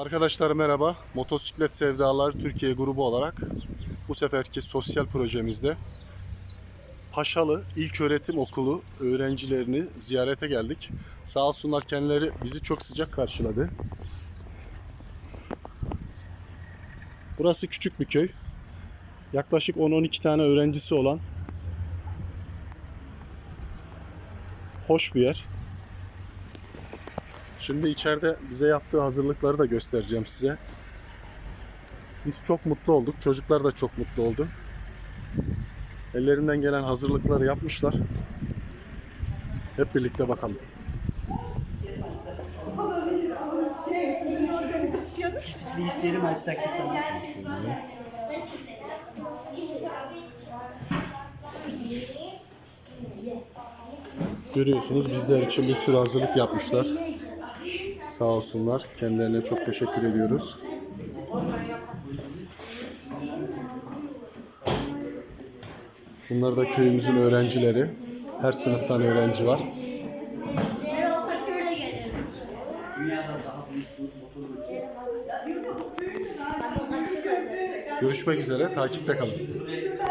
Arkadaşlar merhaba. Motosiklet Sevdaları Türkiye grubu olarak bu seferki sosyal projemizde Paşalı İlköğretim Okulu öğrencilerini ziyarete geldik. Sağ olsunlar kendileri bizi çok sıcak karşıladı. Burası küçük bir köy. Yaklaşık 10-12 tane öğrencisi olan hoş bir yer. Şimdi içeride bize yaptığı hazırlıkları da göstereceğim size. Biz çok mutlu olduk. Çocuklar da çok mutlu oldu. Ellerinden gelen hazırlıkları yapmışlar. Hep birlikte bakalım. Bir iş yeri mi açsak sana. Görüyorsunuz bizler için bir sürü hazırlık yapmışlar. Sağ olsunlar. Kendilerine çok teşekkür ediyoruz. Bunlar da köyümüzün öğrencileri. Her sınıftan öğrenci var. Görüşmek üzere. Takipte kalın.